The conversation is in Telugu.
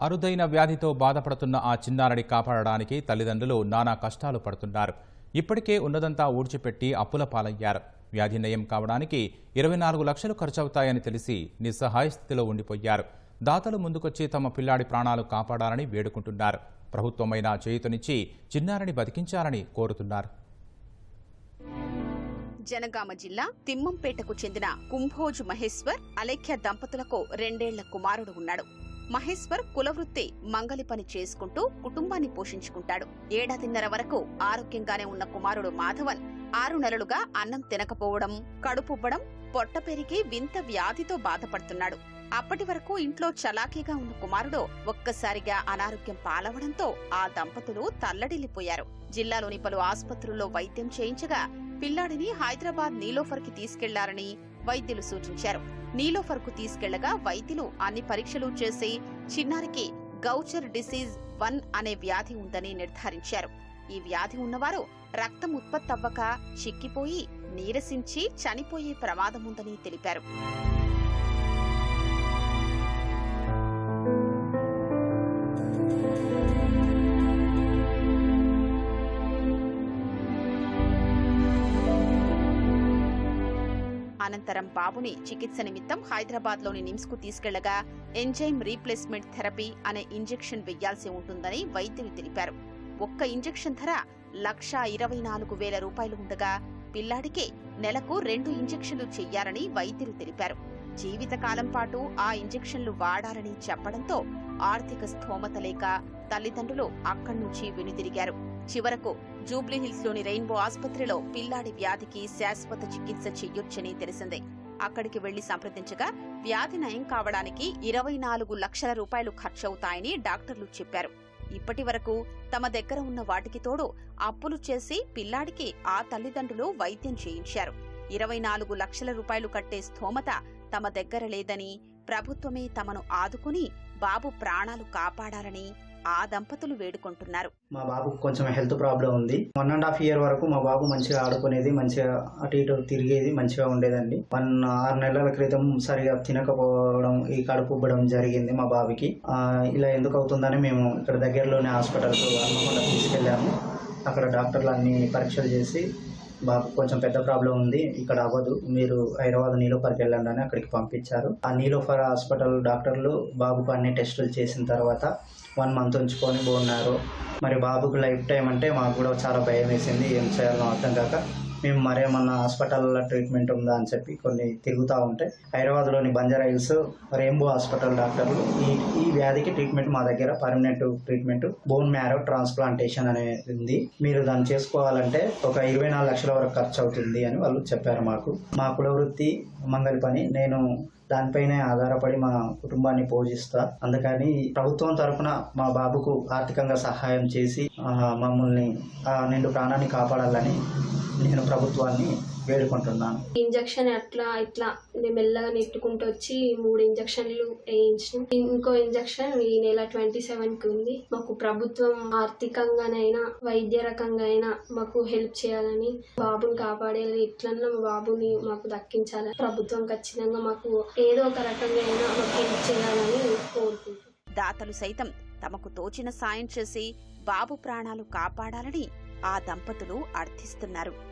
అరుదైన వ్యాధితో బాధపడుతున్న ఆ చిన్నారిని కాపాడడానికి తల్లిదండ్రులు నానా కష్టాలు పడుతున్నారు. ఇప్పటికే ఉన్నదంతా ఊడ్చిపెట్టి అప్పుల పాలయ్యారు. వ్యాధి నయం కావడానికి ఇరవై నాలుగు లక్షలు ఖర్చవుతాయని తెలిసి నిస్సహాయ స్థితిలో ఉండిపోయారు. దాతలు ముందుకొచ్చి తమ పిల్లాడి ప్రాణాలు కాపాడాలని వేడుకుంటున్నారు. ప్రభుత్వమైన చేయుతనిచ్చి చిన్నారిని బతికించాలని కోరుతున్నారు. జనగామ జిల్లా తిమ్మంపేటకు చెందిన కుంభోజు మహేశ్వర్ అలేఖ్య దంపతులకు రెండేళ్ళ కుమారుడు ఉన్నాడు. మహేశ్వర్ కులవృత్తి మంగలి పని చేసుకుంటూ కుటుంబాన్ని పోషించుకుంటాడు. ఏడాదిన్నర వరకు ఆరోగ్యంగానే ఉన్న కుమారుడు మాధవన్ ఆరు నెలలుగా అన్నం తినకపోవడం కడుపుబ్బడం పొట్ట పెరిగి వింత వ్యాధితో బాధపడుతున్నాడు. అప్పటి వరకు ఇంట్లో చలాకీగా ఉన్న కుమారుడు ఒక్కసారిగా అనారోగ్యం పాలవడంతో ఆ దంపతులు తల్లడిల్లిపోయారు. జిల్లాలోని పలు ఆసుపత్రుల్లో వైద్యం చేయించగా పిల్లాడిని హైదరాబాద్ నీలోఫర్కి తీసుకెళ్ళారని వైద్యులు సూచించారు. నీలోఫర్కు తీసుకెళ్ళగా వైద్యులు అన్ని పరీక్షలు చేసి చిన్నారికి గౌచర్ డిసీజ్ వన్ అనే వ్యాధి ఉందని నిర్ధారించారు. ఈ వ్యాధి ఉన్నవారు రక్తం ఉత్పత్తవ్వక చిక్కిపోయి నీరసించి చనిపోయే ప్రమాదముందని తెలిపారు. అనంతరం బాబుని చికిత్స నిమిత్తం హైదరాబాద్లోని నిమ్స్కు తీసుకెళ్ళగా ఎంజైమ్ రీప్లేస్మెంట్ థెరపీ అనే ఇంజెక్షన్ వెయ్యాల్సి ఉంటుందని వైద్యులు తెలిపారు. ఒక్క ఇంజెక్షన్ ధర లక్షా ఇరవై నాలుగు వేల రూపాయలు ఉండగా పిల్లాడికే నెలకు రెండు ఇంజెక్షన్లు చెయ్యాలని వైద్యులు తెలిపారు. జీవితకాలం పాటు ఆ ఇంజెక్షన్లు వాడాలని చెప్పడంతో ఆర్థిక స్థోమత లేక తల్లిదండ్రులు అక్కడి నుంచి వెనుదిరిగారు. చివరకు జూబ్లీహిల్స్లోని రెయిన్బో ఆసుపత్రిలో పిల్లాడి వ్యాధికి శాశ్వత చికిత్స చెయ్యొచ్చని తెలిసిందే. అక్కడికి వెళ్ళి సంప్రదించగా వ్యాధి నయం కావడానికి ఇరవై నాలుగు లక్షల రూపాయలు ఖర్చవుతాయని డాక్టర్లు చెప్పారు. ఇప్పటి వరకు తమ దగ్గర ఉన్న వాటికి తోడు అప్పులు చేసి పిల్లాడికి ఆ తల్లిదండ్రులు వైద్యం చేయించారు. ఇరవై నాలుగు లక్షల రూపాయలు కట్టే స్థోమత తమ దగ్గర లేదని ప్రభుత్వమే తమను ఆదుకుని బాబు ప్రాణాలు కాపాడాలని ఆ దంపతులు వేడుకుంటున్నారు. మా బాబుకు కొంచెం హెల్త్ ప్రాబ్లం ఉంది. వన్ అండ్ హాఫ్ ఇయర్ వరకు మా బాబు మంచిగా ఆడుకునేది మంచిగా అటు ఇటు తిరిగేది మంచిగా ఉండేదండి. వన్ ఆరు నెలల క్రితం సరిగా తినకపోవడం ఈ కడుపు ఉబ్బడం జరిగింది మా బాబుకి. ఇలా ఎందుకు అవుతుందని మేము ఇక్కడ దగ్గరలోనే హాస్పిటల్కు హన్మకొండ తీసుకెళ్ళాము. అక్కడ డాక్టర్లు అన్ని పరీక్షలు చేసి బాబు కొంచెం పెద్ద ప్రాబ్లం ఉంది. ఇక్కడ అవ్వదు. మీరు హైదరాబాద్ నీలోఫర్కి వెళ్ళండి అని అక్కడికి పంపించారు. ఆ నీలోఫర్ హాస్పిటల్ డాక్టర్లు బాబుకు అన్ని టెస్టులు చేసిన తర్వాత వన్ మంత్ ఉంచుకొని పోన్నారు. మరి బాబుకు లైఫ్ టైం అంటే మాకు కూడా చాలా భయం వేసింది. ఏం చేయాలో అర్థం కాక మేము మరేమన్నా హాస్పిటల్లో ట్రీట్మెంట్ ఉందా అని చెప్పి కొన్ని తిరుగుతూ ఉంటే హైదరాబాద్లోని బంజారా హిల్స్ రెయిన్బో హాస్పిటల్ డాక్టర్లు ఈ ఈ వ్యాధికి ట్రీట్మెంట్ మా దగ్గర permanent treatment bone marrow transplantation అనేది ఉంది మీరు దాన్ని చేసుకోవాలంటే ఒక ఇరవై నాలుగు లక్షల వరకు ఖర్చు అవుతుంది అని వాళ్ళు చెప్పారు మాకు. మా కులవృత్తి మంగళ పని నేను దానిపైనే ఆధారపడి మా కుటుంబాన్ని పోషిస్తా. అందుకని ప్రభుత్వం తరఫున మా బాబుకు ఆర్థికంగా సహాయం చేసి మమ్మల్ని నిండు ప్రాణాన్ని కాపాడాలని నేను ప్రభుత్వాన్ని వేడుకుంటున్నాను. ఇంజక్షన్ అట్లా ఇట్లా నేను మెల్లగా నెట్టుకుంటూ వచ్చి మూడు ఇంజక్షన్లు వేయించిన. ఇంకో ఇంజక్షన్ ఈ నెల ట్వంటీ సెవెన్కి ఉంది. మాకు ప్రభుత్వం ఆర్థికంగానైనా వైద్య రకంగా అయినా మాకు హెల్ప్ చేయాలని బాబుని కాపాడేది ఎట్లన్నా మా బాబుని మాకు దక్కించాలని ప్రభుత్వం ఖచ్చితంగా మాకు ఏదో ఒక రకంగా అయినా మాకు హెల్ప్ చేయాలని కోరుకుంటున్నాం. దాతలు సైతం తమకు తోచిన సాయం చేసి బాబు ప్రాణాలు కాపాడాలని ఆ దంపతులు అర్థిస్తున్నారు.